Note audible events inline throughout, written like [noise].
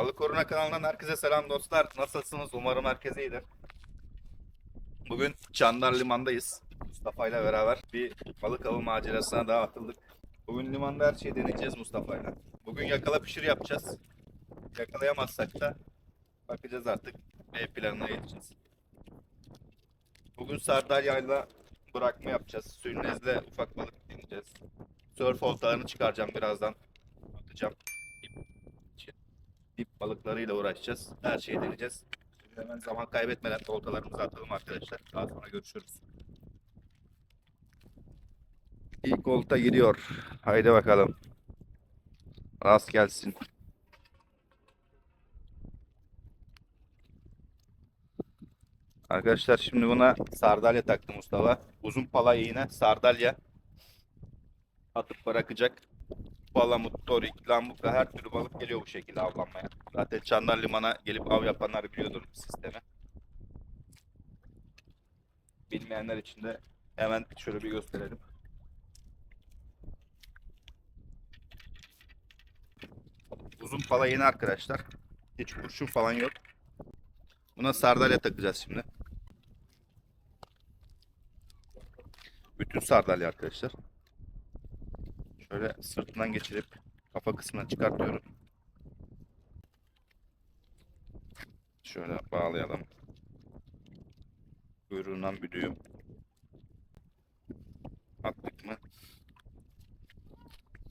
Balık Koruna kanalından herkese selam dostlar. Nasılsınız? Umarım herkes iyidir. Bugün Çandar Liman'dayız. Mustafa ile beraber bir balık avı macerasına daha atıldık. Bugün limanda her şeyi deneyeceğiz Mustafa ile. Bugün yakala pişir yapacağız. Yakalayamazsak da bakacağız artık. B planına geçeceğiz. Bugün sardalyayla bırakma yapacağız. Sülnezle ufak balık deneyeceğiz. Surf oltalarını çıkaracağım birazdan. Atacağım. İp, ip balıklarıyla uğraşacağız. Her şeyi deneyeceğiz. Hemen zaman kaybetmeden oltalarımızı atalım arkadaşlar. Daha sonra görüşürüz. İlk olta giriyor. Haydi bakalım. Rast gelsin. Arkadaşlar şimdi buna sardalya taktı Mustafa. Uzun pala iğne sardalya atıp bırakacak. Palamut, torik, lambuka her türlü balık geliyor bu şekilde avlanmaya. Zaten Çandar Liman'a gelip av yapanlar biliyordur bu sistemi. Bilmeyenler için de hemen şöyle bir gösterelim. Uzun pala yeni arkadaşlar. Hiç kurşun falan yok. Buna sardalya takacağız şimdi. Bütün sardalya arkadaşlar. Şöyle sırtından geçirip kafa kısmına çıkartıyorum. Şöyle bağlayalım. Kuyruğundan bir düğüm. Attık mı?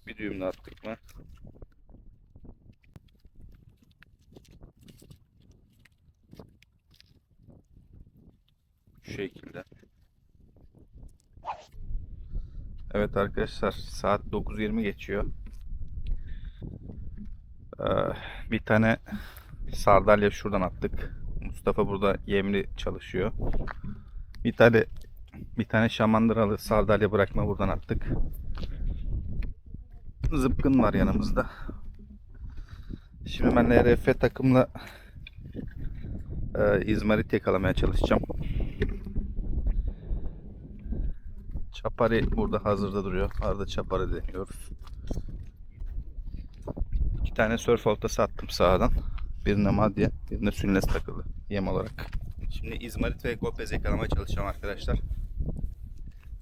Bir düğüm de attık mı? Şu şekilde. Evet arkadaşlar saat 9.20 geçiyor. Ee, bir tane sardalya şuradan attık. Mustafa burada yemli çalışıyor. Bir tane bir tane şamandıralı sardalya bırakma buradan attık. Zıpkın var yanımızda. Şimdi ben RF takımla e, izmarit yakalamaya çalışacağım. Çapari burada hazırda duruyor. Arada çapari deniyoruz. İki tane surf oltası attım sağdan. Birine madye, birine sünnes takılı yem olarak. Şimdi izmarit ve gopez yakalamaya çalışacağım arkadaşlar.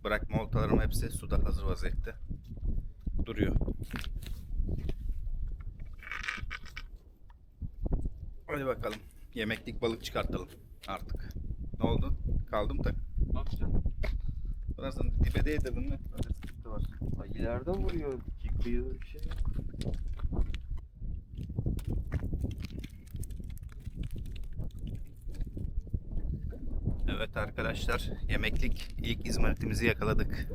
Bırakma oltalarım hepsi suda hazır vaziyette. Duruyor. Hadi bakalım. Yemeklik balık çıkartalım artık. Ne oldu? Kaldım tak. Birazdan dibe değdirdin mi? Öyle sıkıntı var. Ay ileriden vuruyor. Yıkıyor bir şey. Evet arkadaşlar, yemeklik ilk izmaritimizi yakaladık.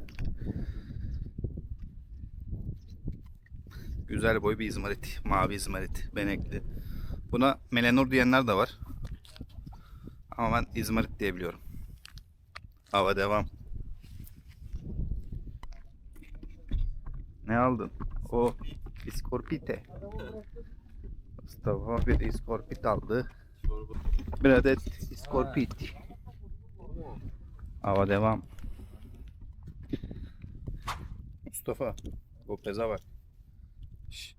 Güzel boy bir izmarit, mavi izmarit, benekli. Buna melenur diyenler de var. Ama ben izmarit diyebiliyorum. Hava devam. Ne aldın? O iskorpite. Mustafa bir iskorpit aldı. Bir adet iskorpit. Hava devam. Mustafa. Bu peza var. Şş,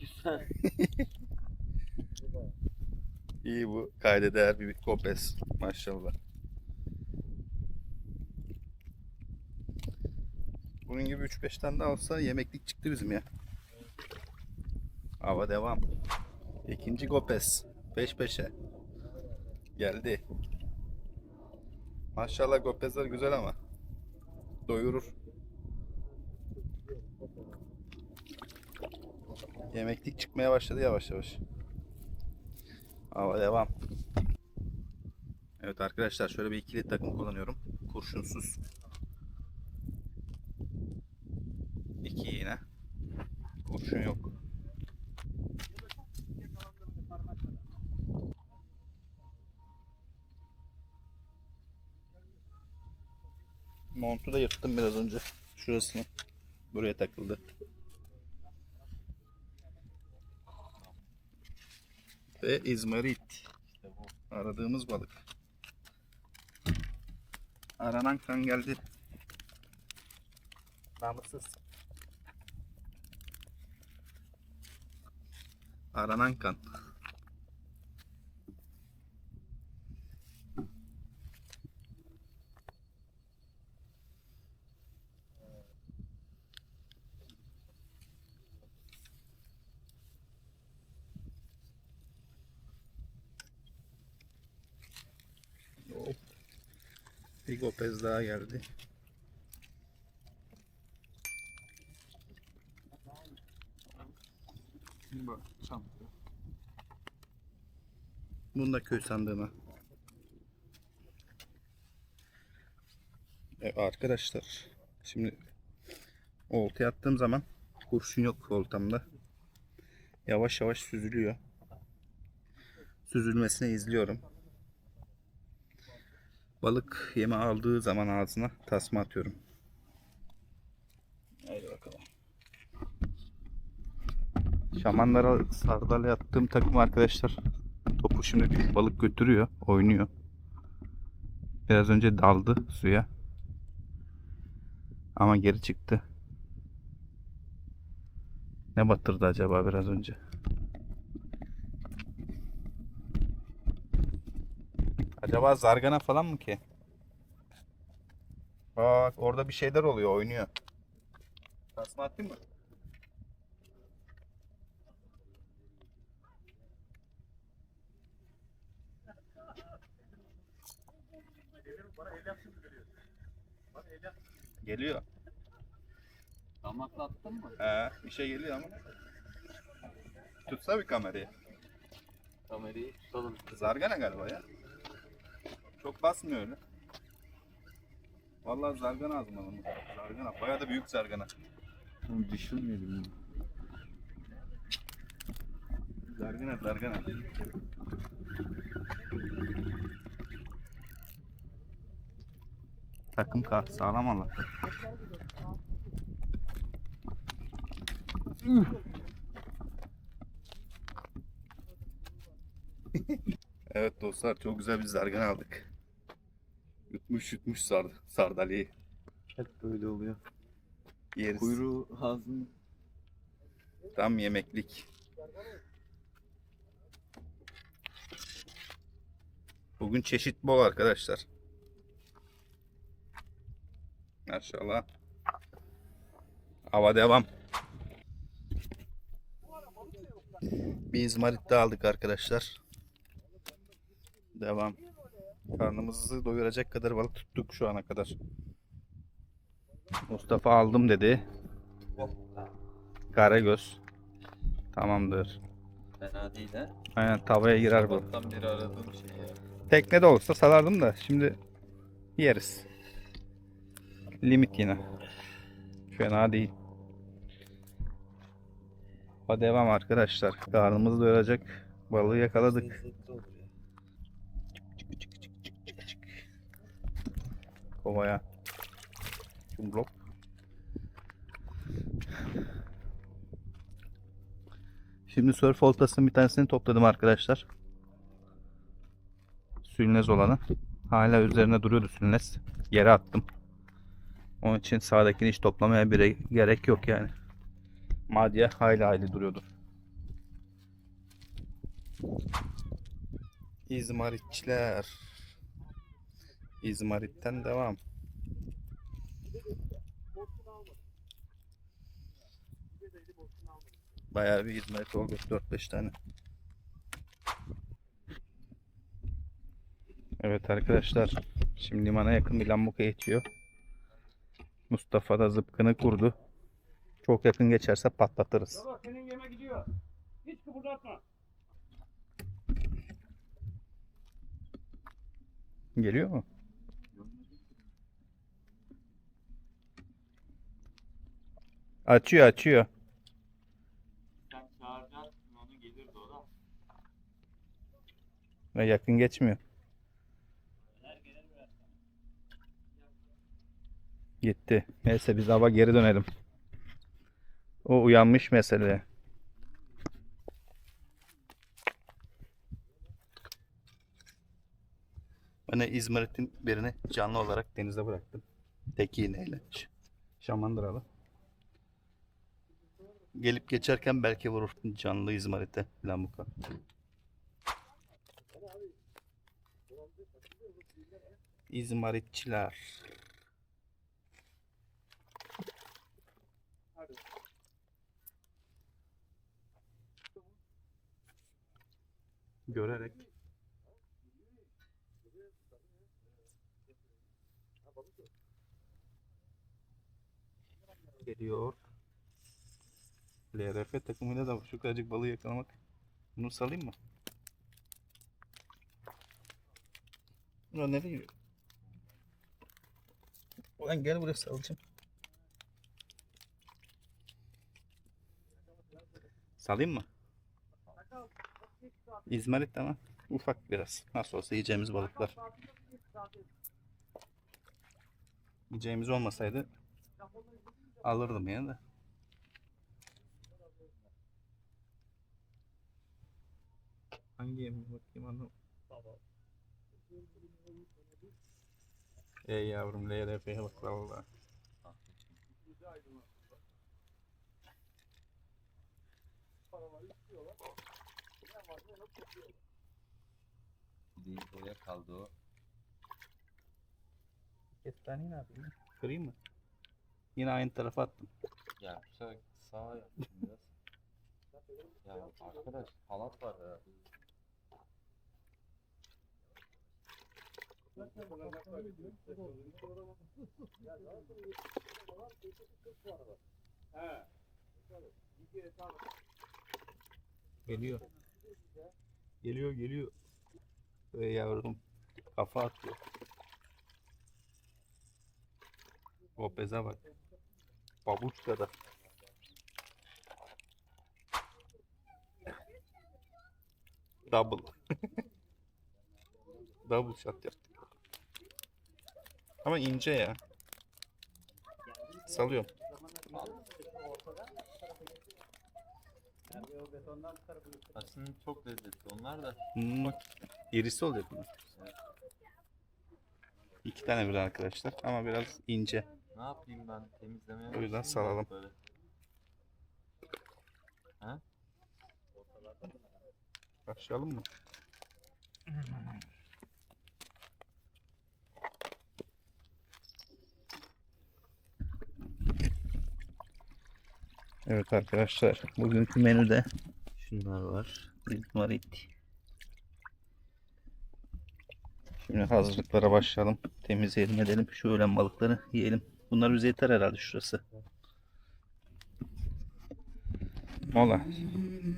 Güzel. [laughs] İyi bu. Kayda değer bir kopez. Maşallah. Bunun gibi 3-5 tane daha olsa yemeklik çıktı bizim ya. Hava devam. İkinci Gopez. Peş peşe. Geldi. Maşallah Gopezler güzel ama. Doyurur. Yemeklik çıkmaya başladı yavaş yavaş. Hava devam. Evet arkadaşlar şöyle bir ikili takım kullanıyorum. Kurşunsuz. İki iğne. Kurşun yok. Montu da yırttım biraz önce. Şurasını. Buraya takıldı. Ve izmarit. Aradığımız balık. Aranan kan geldi. Namussuz. Aranan kan. Bir Gopez daha geldi. Bunu da köy sandığına. Evet, arkadaşlar şimdi oltaya attığım zaman kurşun yok oltamda. Yavaş yavaş süzülüyor. Süzülmesini izliyorum. Balık yeme aldığı zaman ağzına tasma atıyorum. Haydi bakalım. Şamanlara sardalya attığım takım arkadaşlar. Topu şimdi balık götürüyor, oynuyor. Biraz önce daldı suya. Ama geri çıktı. Ne batırdı acaba biraz önce? Acaba zargana falan mı ki? Bak orada bir şeyler oluyor, oynuyor. Tasma atayım mı? Geliyor. Damakla attın mı? He, bir şey geliyor ama. Tutsa bir kamerayı. Kamerayı tutalım. Zargana galiba ya. Çok basmıyor öyle. Vallahi zargana ağzım onu. Zargana. Bayağı da büyük zargana. Düşünmeyelim. Zargana zargana. Takım ka sağlam Allah. [laughs] evet dostlar çok güzel bir zargana aldık. Yutmuş yutmuş sar sardalyayı. Hep böyle oluyor. Yeriz. Kuyruğu ağzın Tam yemeklik. Bugün çeşit bol arkadaşlar. Maşallah. Hava devam. Bir izmarit aldık arkadaşlar. Devam. Karnımızı doyuracak kadar balık tuttuk şu ana kadar. Mustafa aldım dedi. Karagöz. Tamamdır. fena değil ha. Aynen tavaya girer bu. Sabahtan beri aradığım şey ya. Teknede olsa salardım da şimdi yeriz. Limit yine. Fena değil. Hadi devam arkadaşlar. Karnımız doyuracak. Balığı yakaladık. Lezzetli olur ya. Kovaya. Cumblok. Şimdi surf oltasının bir tanesini topladım arkadaşlar. Sülnez olanı. Hala üzerine duruyordu sülnez. Yere attım. Onun için sağdakini hiç toplamaya bile gerek yok yani. Madye hayli hayli duruyordu. İzmaritçiler. İzmarit'ten devam. Bayağı bir İzmarit oldu 4-5 tane. Evet arkadaşlar. Şimdi limana yakın bir lambuka geçiyor. Mustafa da zıpkını kurdu. Çok yakın geçerse patlatırız. Baba senin yeme gidiyor. Hiç kıpırdatma. Geliyor mu? Açıyor açıyor. Sen çağıracaksın onu gelirdi o da. Ve yakın geçmiyor. Gitti. Neyse biz hava geri dönelim. O uyanmış mesele. De İzmir'in birini canlı olarak denize bıraktım. Tek iğneyle. Şamandıralı. Gelip geçerken belki vurur canlı izmarite lambuka. İzmaritçiler. Görerek. Geliyor. LRF takımıyla da şu kadarcık balığı yakalamak. Bunu salayım mı? Ulan nereye gidiyor? Ulan gel buraya salacağım. Salayım mı? İzmarit ama ufak biraz. Nasıl olsa yiyeceğimiz balıklar. Yiyeceğimiz olmasaydı alırdım yine de. Hangi yemin bakayım onu? Ey yavrum LRF'ye bak valla. Değil boya kaldı o. Kestaneyi ne yapayım? Kırayım mı? Yine aynı tarafa attım. Ya bu sefer sağa yaptım biraz. Ya arkadaş halat var ya. Geliyor. Geliyor geliyor. Ey yavrum. Kafa atıyor. O beze bak. Babuçka da. Double. [laughs] Double shot yaptık. Ama ince ya. Salıyorum. Aslında çok lezzetli onlar da. Hmm. İrisi oluyor bunlar. İki tane bir arkadaşlar ama biraz ince. Ne yapayım ben temizlemeye O yüzden salalım. Böyle. Başlayalım mı? Evet arkadaşlar bugünkü menüde şunlar var. İzmarit. Şimdi hazırlıklara başlayalım. Temizleyelim edelim. Şu öğlen balıkları yiyelim. Bunlar bize yeter herhalde şurası. Mola.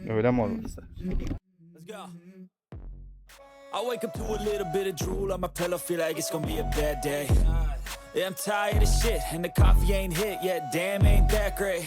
Öğlen molası. I wake up to a little bit of drool on my pillow, feel like it's gonna be a bad day. Yeah, I'm tired of shit, and the coffee ain't hit yet. Damn, ain't that great.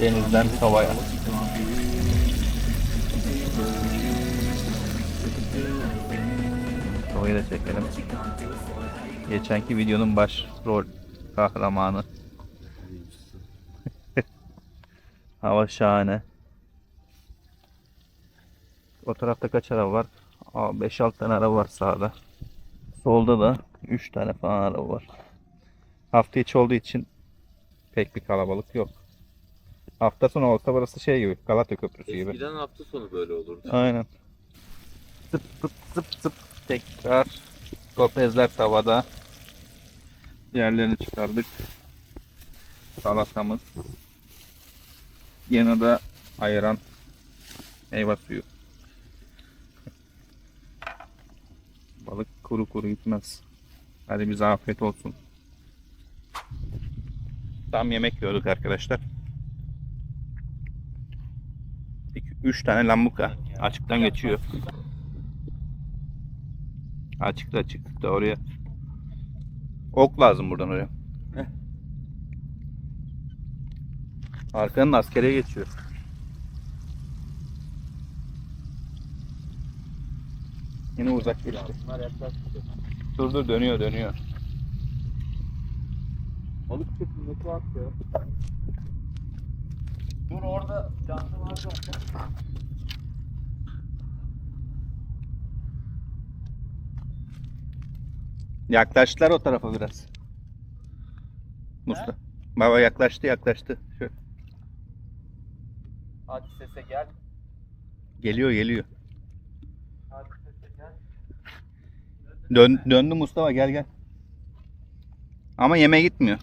Denizden havaya. Havayı da çekelim. Geçenki videonun baş rol kahramanı. [laughs] Hava şahane. O tarafta kaç araba var? 5-6 tane araba var sağda. Solda da 3 tane falan araba var. Hafta içi olduğu için pek bir kalabalık yok. Hafta sonu olsa burası şey gibi, Galata Köprüsü gibi. Eskiden hafta sonu böyle olurdu. Aynen. Zıp zıp zıp zıp tekrar Lopezler tavada. Diğerlerini çıkardık. Salatamız. Yanında ayıran meyve suyu. Balık kuru kuru gitmez. Hadi bize afiyet olsun. Tam yemek yiyorduk arkadaşlar. 3 tane lambuka açıktan geçiyor. Açıkta açıkta oraya. Ok lazım buradan oraya. Arkanın askeriye geçiyor. Yine uzak geçti. Dur dur dönüyor dönüyor. Balık çıktı ne tuhaf ya. Dur orada canlı var zaten. Yaklaştılar o tarafa biraz. Mustafa. Baba yaklaştı yaklaştı. Şöyle. Hadi sese gel. Geliyor geliyor. Hadi sese gel. Dön, döndü Mustafa gel gel. Ama yeme gitmiyor.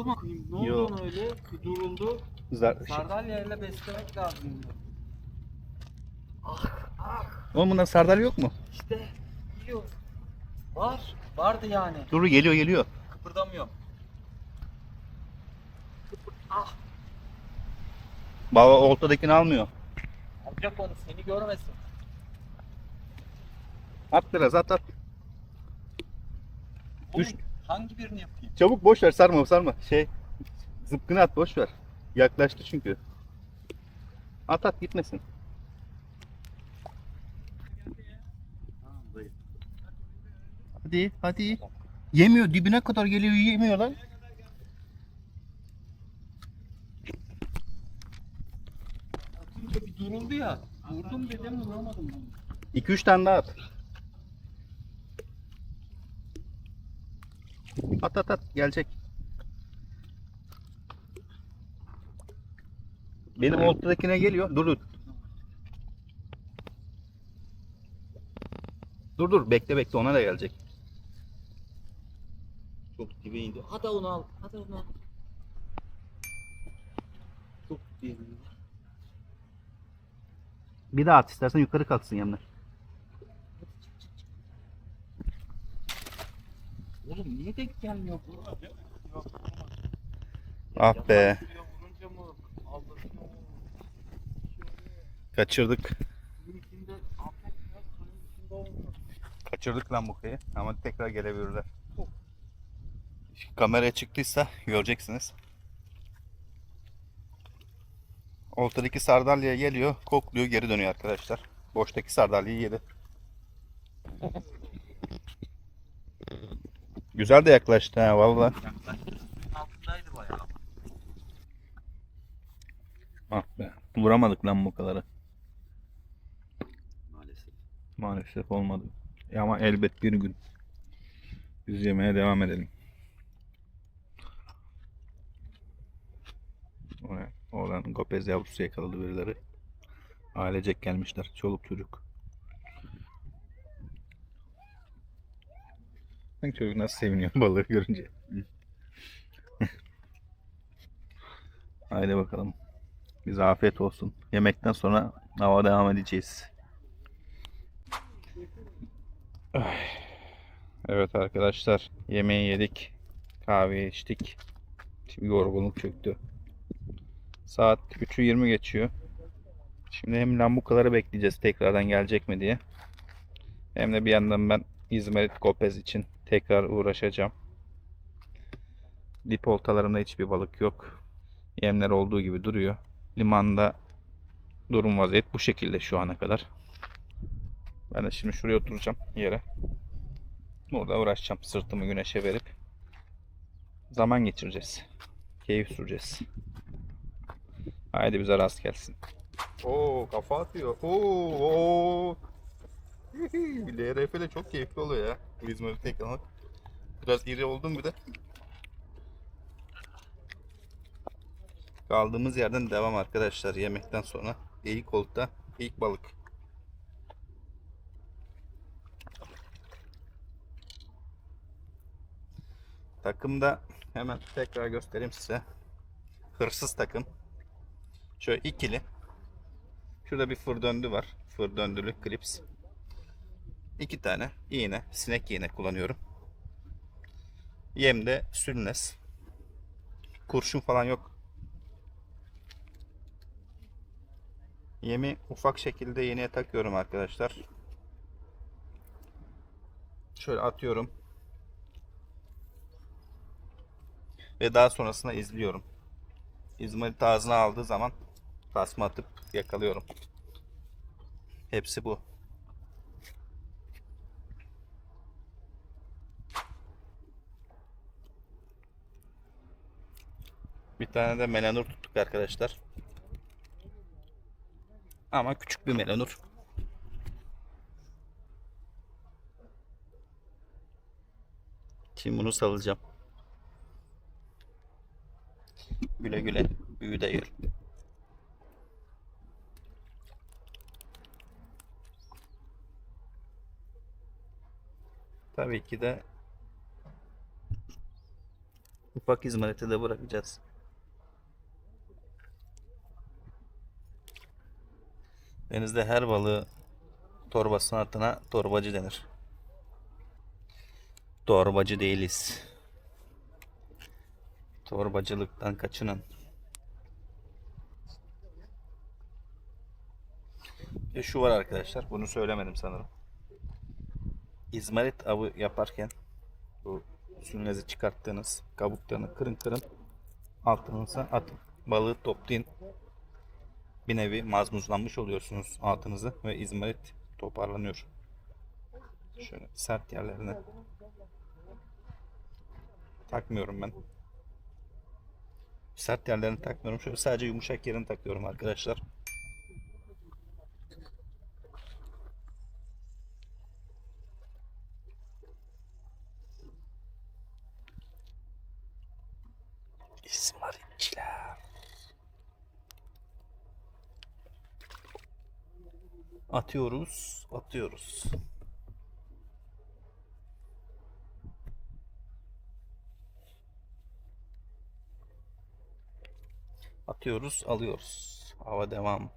Durdu mu? Ne oldu ona öyle? Bir duruldu. Zar- Sardalya ile beslemek lazım bunu. Oğlum bunda sardalya yok mu? İşte yiyor. Var. Vardı yani. Dur geliyor geliyor. Kıpırdamıyor. Baba oltadakini almıyor. Alacak onu seni görmesin. At biraz at at. Oğlum, Düş. Hangi birini yapayım? Çabuk boş ver sarma sarma. Şey zıpkını at boş ver. Yaklaştı çünkü. At at gitmesin. Hadi hadi. Yemiyor dibine kadar geliyor yemiyor lan. Atınca bir duruldu ya. Vurdum dedim vuramadım bunu. 2-3 tane daha at. At at at gelecek. Benim ortadakine geliyor. Dur dur. Dur dur bekle bekle ona da gelecek. Çok dibe indi. Hadi onu al. Hadi onu al. Çok dibe indi. Bir daha at istersen yukarı kalksın yanına. Oğlum niye denk gelmiyor bu? Ah be. Kaçırdık. Kaçırdık lan bu kıyı ama tekrar gelebilirler. Kameraya çıktıysa göreceksiniz. Oltadaki sardalya geliyor, kokluyor, geri dönüyor arkadaşlar. Boştaki sardalyayı yedi. [laughs] Güzel de yaklaştı ha valla. Altındaydı bayağı. Ah be. Vuramadık lan bu kadarı. Maalesef. Maalesef olmadı. E Ama elbet bir gün biz yemeye devam edelim. Oradan Gopez yavrusu yakaladı birileri. Ailecek gelmişler. Çoluk çocuk. Bak çocuk nasıl seviniyor [laughs] balığı görünce. [laughs] Haydi bakalım. Bize afiyet olsun. Yemekten sonra hava devam edeceğiz. Evet arkadaşlar yemeği yedik. Kahve içtik. Şimdi yorgunluk çöktü. Saat 3'ü 20 geçiyor. Şimdi hem lambukaları bekleyeceğiz tekrardan gelecek mi diye. Hem de bir yandan ben İzmarit Kopez için tekrar uğraşacağım. Dip oltalarında hiçbir balık yok. Yemler olduğu gibi duruyor. Limanda durum vaziyet bu şekilde şu ana kadar. Ben de şimdi şuraya oturacağım yere. Burada uğraşacağım sırtımı güneşe verip. Zaman geçireceğiz. Keyif süreceğiz. Haydi bize rast gelsin. Oo kafa atıyor. Oo, oo. [laughs] LRF ile çok keyifli oluyor ya. İzmir'i yakalamak. Biraz iri oldum bir de. Kaldığımız yerden devam arkadaşlar yemekten sonra. İlk olta ilk balık. Takımda hemen tekrar göstereyim size. Hırsız takım. Şöyle ikili. Şurada bir fır döndü var. Fır döndülü klips. İki tane iğne, sinek iğne kullanıyorum. Yemde sülnes. Kurşun falan yok. Yemi ufak şekilde iğneye takıyorum arkadaşlar. Şöyle atıyorum. Ve daha sonrasında izliyorum. İzmarit ağzına aldığı zaman tasma atıp yakalıyorum. Hepsi bu. Bir tane de melanur tuttuk arkadaşlar. Ama küçük bir melanur. Şimdi bunu salacağım. Güle güle. Büyü de. Tabii ki de ufak izmariti de bırakacağız. Denizde her balığı torbasının altına torbacı denir. Torbacı değiliz. Torbacılıktan kaçının. E şu var arkadaşlar. Bunu söylemedim sanırım. İzmarit avı yaparken bu sünnezi çıkarttığınız kabuklarını kırın kırın altınıza atın. Balığı toplayın. Bir nevi mazmuzlanmış oluyorsunuz altınızı ve izmarit toparlanıyor. Şöyle sert yerlerine takmıyorum ben. Sert yerlerini takmıyorum. Şöyle sadece yumuşak yerini takıyorum arkadaşlar. İzmaritçiler. Atıyoruz, atıyoruz. Atıyoruz, alıyoruz. Hava devam.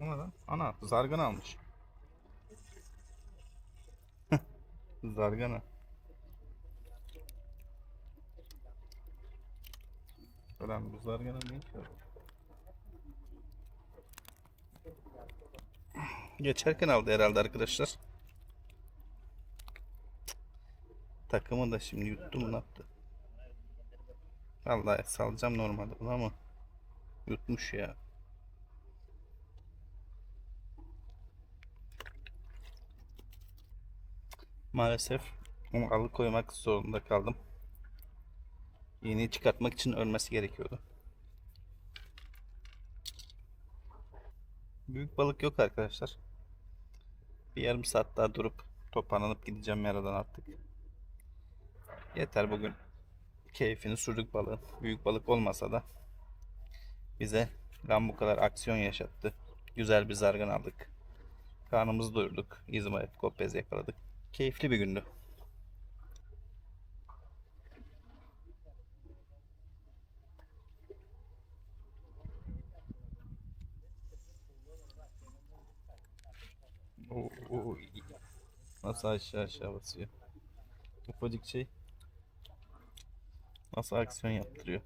O ne lan? Ana, zargana almış. [laughs] zargana. Ulan bu zargana ne ki? Geçerken aldı herhalde arkadaşlar. Takımı da şimdi yuttum ne yaptı? Vallahi salacağım normalde bunu ama yutmuş ya. Maalesef onu alıkoymak zorunda kaldım. İğneyi çıkartmak için ölmesi gerekiyordu. Büyük balık yok arkadaşlar. Bir yarım saat daha durup toparlanıp gideceğim yaradan artık. Yeter bugün keyfini sürdük balığın. Büyük balık olmasa da bize lan bu kadar aksiyon yaşattı. Güzel bir zargan aldık. Karnımızı doyurduk. İzmarit kopez yakaladık. Keyifli bir gündü. Oo, oo, Nasıl aşağı aşağı basıyor. Ufacık şey. Nasıl aksiyon yaptırıyor.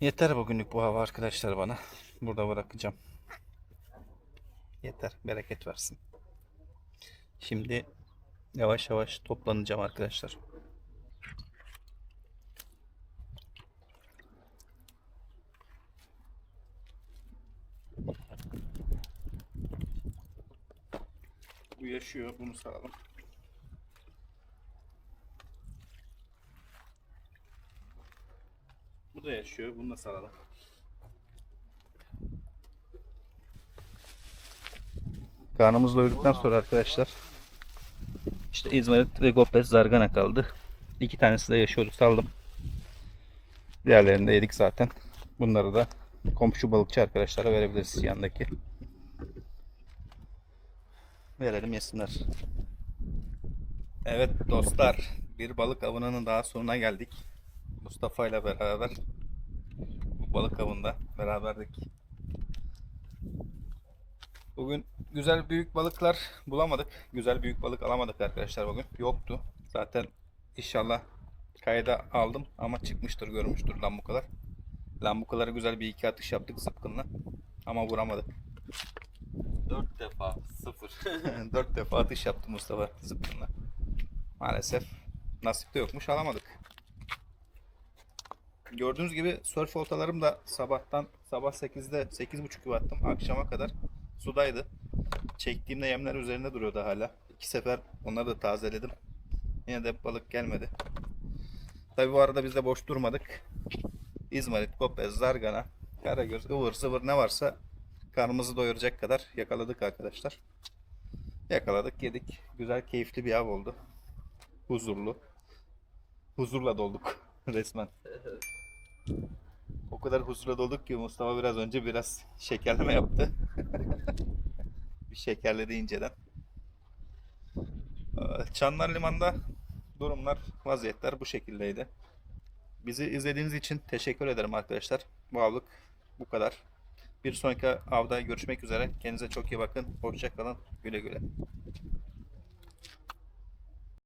Yeter bugünlük bu hava arkadaşlar bana. Burada bırakacağım. Yeter. Bereket versin. Şimdi yavaş yavaş toplanacağım arkadaşlar. Bu yaşıyor. Bunu sağlam. Bu da yaşıyor. Bunu da sağlam. Karnımızı doyduktan sonra arkadaşlar işte İzmarit ve Gopez Zargana kaldı. İki tanesi de yaşıyordu saldım. Diğerlerini de yedik zaten. Bunları da komşu balıkçı arkadaşlara verebiliriz yandaki. Verelim yesinler. Evet dostlar bir balık avının daha sonuna geldik. Mustafa ile beraber bu balık avında beraberdik. Bugün güzel büyük balıklar bulamadık. Güzel büyük balık alamadık arkadaşlar bugün. Yoktu. Zaten inşallah kayda aldım ama çıkmıştır görmüştür lambukalar. Lambukalara güzel bir iki atış yaptık zıpkınla. Ama vuramadık. 4 defa 0. [laughs] Dört defa atış yaptı Mustafa zıpkınla. Maalesef nasipte yokmuş alamadık. Gördüğünüz gibi surf oltalarım da sabahtan sabah 8'de 8.30 gibi attım. Akşama kadar sudaydı. Çektiğimde yemler üzerinde duruyordu hala. İki sefer onları da tazeledim. Yine de balık gelmedi. Tabi bu arada biz de boş durmadık. İzmarit, kopez, zargana, karagöz, ıvır zıvır ne varsa karnımızı doyuracak kadar yakaladık arkadaşlar. Yakaladık, yedik. Güzel, keyifli bir av oldu. Huzurlu. Huzurla dolduk [laughs] resmen. O kadar huzurla dolduk ki Mustafa biraz önce biraz şekerleme yaptı. [laughs] bir şekerledi inceden. Ee, Çanlar Liman'da durumlar, vaziyetler bu şekildeydi. Bizi izlediğiniz için teşekkür ederim arkadaşlar. Bu avlık bu kadar. Bir sonraki avda görüşmek üzere. Kendinize çok iyi bakın. Hoşçakalın. Güle güle.